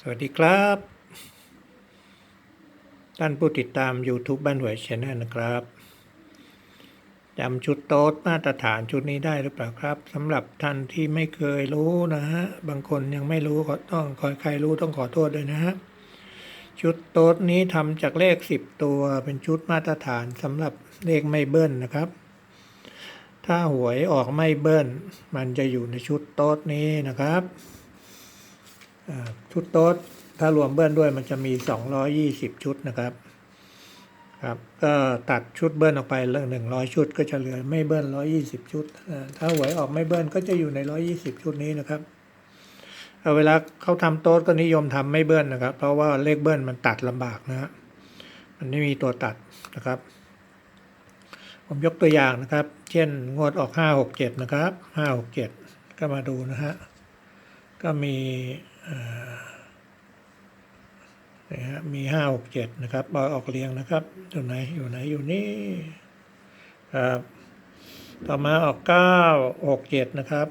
สวัสดีครับ ท่านผู้ติดตาม YouTube บ้านหวยชแนลนะครับจำชุดโต๊ดมาตรฐานชุดนี้ได้หรือเปล่าครับสำหรับท่านที่ไม่เคยรู้นะฮะ บางคนยังไม่รู้ก็ต้องคอยใครรู้ต้องขอโทษด้วยนะฮะ ชุดโต๊ดนี้ทำจากเลข 10 ตัวเป็นชุดมาตรฐานสำหรับเลขไม่เบิ้ลนะครับถ้าหวยออกไม่เบิ้ล มันจะอยู่ในชุดโต๊ดนี้นะครับ ชุดโต๊ดถ้ารวมเบิ้ลด้วยมันจะมี 220 ชุดนะครับครับก็ตัดชุดเบิ้ลออกไปเรื่อง100ชุดก็จะเหลือไม่เบิ้ล120ชุด ถ้าหวยออกไม่เบิ้ลก็จะอยู่ใน120ชุดนี้นะครับเอาเวลาเขาทำโต๊ดก็นิยมทำไม่เบิ้ลนะครับ เพราะว่าเลขเบิ้ลมันตัดลำบากนะฮะมันไม่มีตัวตัดนะครับ ผมยกตัวอย่างนะครับ เช่นงวดออก567นะครับ567ก็มาดูนะฮะก็มี เอ่อนี่ฮะมีห้าหกเจ็ดนะครับบอยออกเรียงนะครับ อยู่ไหนอยู่ไหนอยู่นี่ครับต่อมาออกเก้าหกเจ็ดนะครับ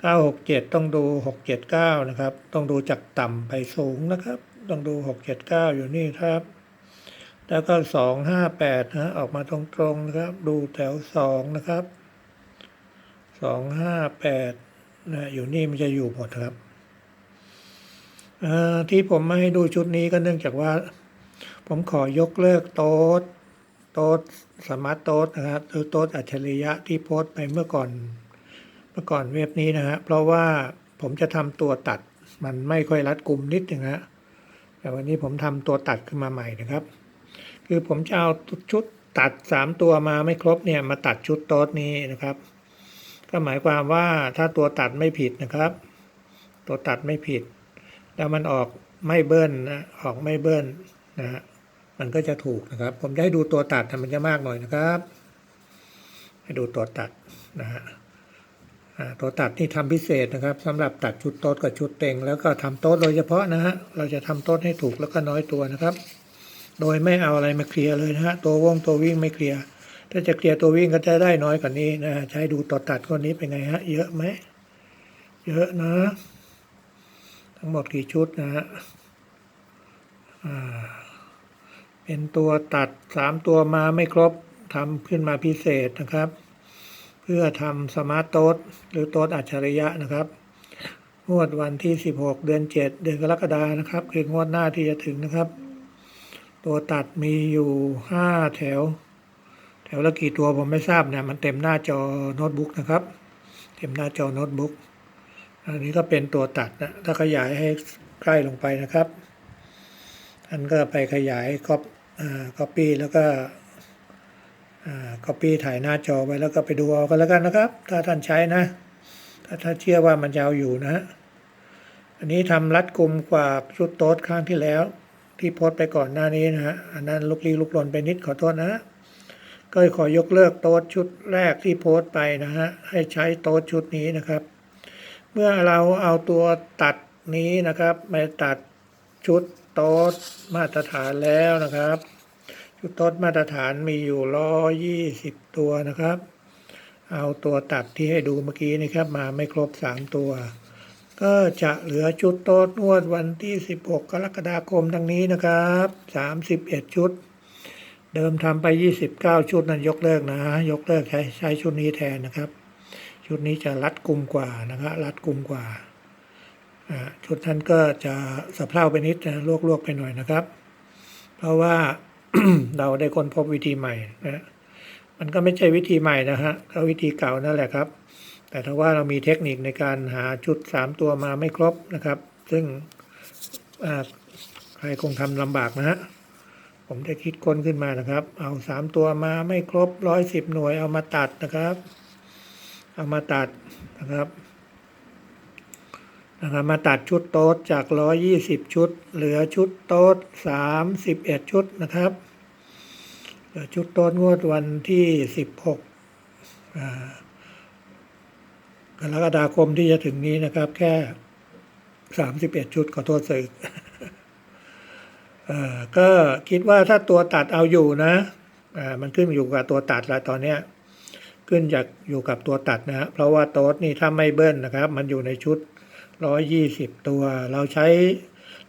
เก้าหกเจ็ดต้องดูหกเจ็ดเก้านะครับ ต้องดูจากต่ำไปสูงนะครับ ต้องดูหกเจ็ดเก้าอยู่นี่ครับแล้วก็สองห้าแปดนะออกมาตรงๆนะครับ ดูแถวสองนะครับสองห้าแปดนะอยู่นี่มันจะอยู่หมดครับ ที่ผมไม่ให้ดูชุดนี้ก็เนื่องจากว่า ผมขอยกเลิกโต๊ดโต๊ดสมาร์ทโต๊ดนะครับหรือโต๊ดอัจฉริยะที่โพสต์ไปเมื่อก่อน เมื่อก่อนเว็บนี้นะฮะเพราะว่าผมจะทำตัวตัดมันไม่ค่อยรัดกลุ่มนิดนึงฮะแต่วันนี้ผมทำตัวตัดขึ้นมาใหม่นะครับ คือผมจะเอาชุดตัดสามตัวมาไม่ครบเนี่ยมาตัดชุดโต๊ดนี้นะครับ ก็หมายความว่าถ้าตัวตัดไม่ผิดนะครับ ตัวตัดไม่ผิด แล้วมันออกไม่เบิ้ลนะออกไม่เบิ้ลนะฮะมันก็จะถูกนะครับ ผมจะให้ดูตัวตัดนะมันจะมากหน่อยนะครับ ให้ดูตัวตัดนะฮะตัวตัดนี่ทำพิเศษนะครับสำหรับตัดชุดโต๊ดกับชุดเต็ง แล้วก็ทำโต๊ดโดยเฉพาะนะฮะเราจะทำโต๊ดให้ถูกแล้วก็น้อยตัวนะครับ โดยไม่เอาอะไรมาเคลียร์เลยนะฮะตัววงตัววิ่งไม่เคลียร์ถ้าจะเคลียร์ตัววิ่งก็จะได้น้อยกว่านี้นะใช้ดูตัวตัดคนนี้เป็นไงฮะเยอะไหมเยอะนะ ทั้งหมดกี่ชุดนะฮะเป็นตัวตัดสามตัวมาไม่ครบทำขึ้นมาพิเศษนะครับ เพื่อทำสมาร์ตโต๊ดหรือโต๊ดอัจฉริยะนะครับงวดวันที่ 16 เดือน 7 เดือนกรกฎานะครับ คืองวดหน้าที่จะถึงนะครับ ตัวตัดมีอยู่ 5 แถว แถวละกี่ตัวผมไม่ทราบเนี่ยมันเต็มหน้าจอโน้ตบุ๊กนะครับ เต็มหน้าจอโน้ตบุ๊ก อันนี้ก็เป็นตัวตัดนะถ้าขยายให้ใกล้ลงไปนะครับ อันก็ไปขยายคอปอ่า copy แล้วก็อ่า copy ถ่ายหน้าจอไว้แล้วก็ไปดูเอากันแล้วกันนะครับ ถ้าท่านใช้นะ ถ้าถ้าเชื่อว่ามันจะเอาอยู่นะ อันนี้ทำรัดกลุ่มกว่าชุดโต๊ดครั้งที่แล้ว ที่โพสไปก่อนหน้านี้นะฮะอันนั้นลุกลี้ลุกลนไปนิดขอโทษนะก็ขอยกเลิกโต๊ดชุดแรกที่โพสไปนะฮะให้ใช้โต๊ดชุดนี้นะครับ มื่อเราเอาตัวตัดนี้นะครับมาตัดชุดโต๊ดมาตรฐานแล้วนะครับ ชุดโต๊ดมาตรฐานมีอยู่ร้อยี่สิบตัวนะครับ เอาตัวตัดที่ให้ดูเมื่อกี้นะครับ มาไม่ครบสามตัว ก็จะเหลือชุดโต๊ดงวดวันที่16กกรกฎาคมดังนี้นะครับ31ชุด เดิมทำไป29ชุดนั้นยกเลิกนะ ยกเลิกใช้ใช้ชุดนี้แทนนะครับ ชุดนี้จะรัดกุมกว่านะครับรัดกุมกว่าชุดนั้นก็จะสะเพร่าไปนิดนะลวกๆไปหน่อยนะครับ เพราะว่าเราได้ค้นพบวิธีใหม่นะมันก็ไม่ใช่วิธีใหม่นะฮะก็วิธีเก่านั่นแหละครับ แต่ถ้าว่าเรามีเทคนิคในการหาชุดสามตัวมาไม่ครบนะครับ ซึ่งใครคงทำลำบากนะฮะผมได้คิดค้นขึ้นมานะครับ เอาสามตัวมาไม่ครบร้อยสิบหน่วยเอามาตัดนะครับ เอามาตัดนะครับนะครับมาตัดชุดโต๊ดจากร้อยี่สิบชุด เหลือชุดโต๊ดสามสิบเอ็ดชุดนะครับเหลือชุดโต๊ดงวดวันที่สิบหกกรกฎาคมที่จะถึงนี้นะครับ แค่สามสิบเอ็ดชุดขอโทษสื่อก็คิดว่าถ้าตัวตัดเอาอยู่นะมันขึ้นอยู่กับตัวตัดแล้วตอนเนี้ย ขึ้นจากอยู่กับตัวตัดนะฮะเพราะว่าโต๊ดนี่ถ้าไม่เบิ้ลนะครับ มันอยู่ในชุดร้อยยี่สิบตัว เราใช้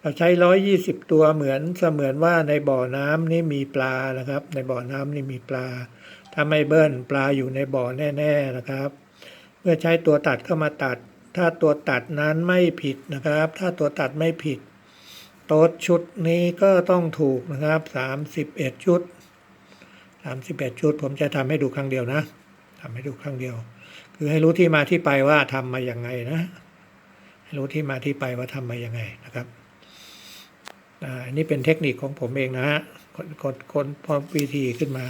เราใช้ร้อยยี่สิบตัวเหมือนเสมือนว่าในบ่อน้ำนี่มีปลานะครับ ในบ่อน้ำนี่มีปลา ถ้าไม่เบิ้ลปลาอยู่ในบ่อแน่ ๆนะครับ เมื่อใช้ตัวตัดเข้ามาตัด ถ้าตัวตัดนั้นไม่ผิดนะครับ ถ้าตัวตัดไม่ผิด โต๊ดชุดนี้ก็ต้องถูกนะครับสามสิบเอ็ดชุดสามสิบเอ็ดชุด ผมจะทำให้ดูครั้งเดียวนะ ทำให้ดูครั้งเดียว คือให้รู้ที่มาที่ไปว่าทำมาอย่างไงนะ ให้รู้ที่มาที่ไปว่าทำมาอยังไงนะครับอ่าอันนี้เป็นเทคนิคของผมเองนะฮะคนคนคนพอวิธีขึ้นมา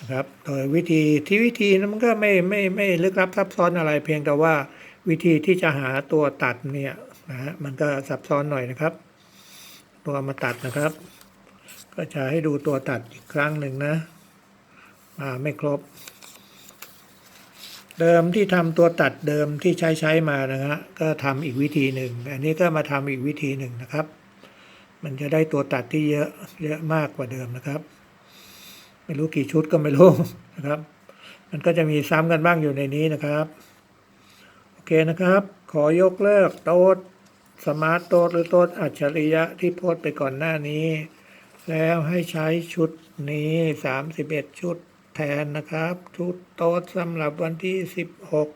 นะครับ โดยวิธีที่วิธีนั้นมันก็ไม่ไม่ไม่ลึกลับซับซ้อนอะไรเพียงแต่ว่าวิธีที่จะหาตัวตัดเนี่ยนะฮะมันก็ซับซ้อนหน่อยนะครับ ตัวมาตัดนะครับ ก็จะให้ดูตัวตัดอีกครั้งหนึ่งนะมาไม่ครบ เดิมที่ทำตัวตัดเดิมที่ใช้ใช้มานะฮะก็ทำอีกวิธีหนึ่ง อันนี้ก็มาทำอีกวิธีหนึ่งนะครับ มันจะได้ตัวตัดที่เยอะเยอะมากกว่าเดิมนะครับ ไม่รู้กี่ชุดก็ไม่รู้นะครับ มันก็จะมีซ้ำกันบ้างอยู่ในนี้นะครับโอเคนะครับ ขอยกเลิกโต๊ดสมาร์ตโต๊ดหรือโต๊ดอัจฉริยะที่โพสต์ไปก่อนหน้านี้ แล้วให้ใช้ชุดนี้ 31 ชุด แทนนะครับ ชุดโต๊ดสำหรับวันที่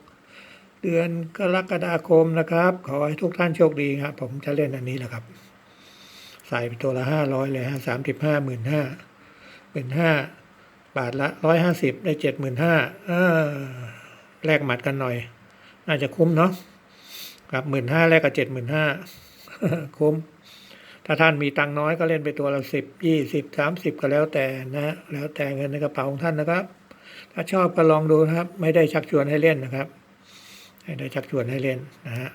16 เดือนกรกฎาคมนะครับ ขอให้ทุกท่านโชคดีครับ ผมจะเล่นอันนี้แหละครับ ใส่ไปตัวละ 500 เลยฮะ35หมื่นห้าเป็นห้าบาทละ150ได้75,000อ่นห้าแลกหมัดกันหน่อย น่าจะคุ้มเนาะครับหมื่นห้าแลกกับเจ็ดหมื่นห้าคุ้ม ถ้าท่านมีตังน้อยก็เล่นไปตัวละสิบยี่สิบสามสิบก็แล้วแต่นะแล้วแต่เงินในกระเป๋าของท่านนะครับ ถ้าชอบก็ลองดูนะครับ ไม่ได้ชักชวนให้เล่นนะครับไม่ได้ชักชวนให้เล่นนะฮะ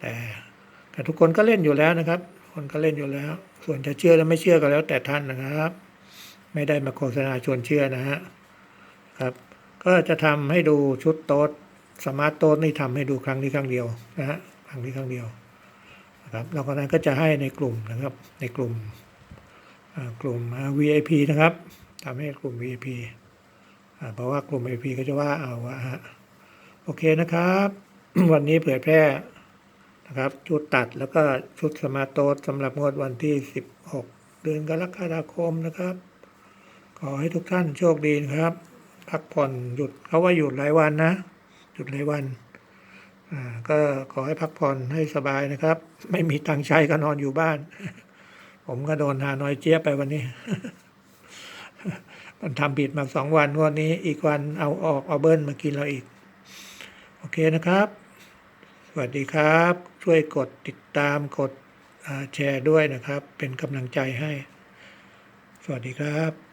แต่แต่ทุกคนก็เล่นอยู่แล้วนะครับ คนก็เล่นอยู่แล้ว ส่วนจะเชื่อหรือไม่เชื่อก็แล้วแต่ท่านนะครับ ไม่ได้มาโฆษณาชวนเชื่อนะฮะครับ ก็จะทำให้ดูชุดโต๊ดสมาร์ทโต๊ดนี่ทำให้ดูครั้งนี้ครั้งเดียวนะฮะครั้งนี้ครั้งเดียว นะครับแล้วก็นั้นก็จะให้ในกลุ่มนะครับ ในกลุ่มกลุ่ม VIP นะครับทำให้กลุ่ม VIP อ่าเพราะว่ากลุ่ม VIP ก็จะว่าเอาว่าฮะโอเคนะครับ วันนี้เผยแพร่นะครับชุดตัดแล้วก็ชุดสมาโตสำหรับงวดวันที่ 16 เดือนกรกฎาคมนะครับ ขอให้ทุกท่านโชคดีนะครับ พักผ่อนหยุดเขาว่าหยุดหลายวันนะ หยุดหลายวัน ก็ขอให้พักผ่อนให้สบายนะครับ ไม่มีตังค์ใช้ก็นอนอยู่บ้าน ผมก็โดนหานอยเจี๊ยบไปวันนี้ มันทำผิดมาสองวันวันนี้ อีกวันเอาออกเอาเบิ้ลมากินเราอีก โอเคนะครับ สวัสดีครับ ช่วยกดติดตามกดแชร์ด้วยนะครับ เป็นกำลังใจให้ สวัสดีครับ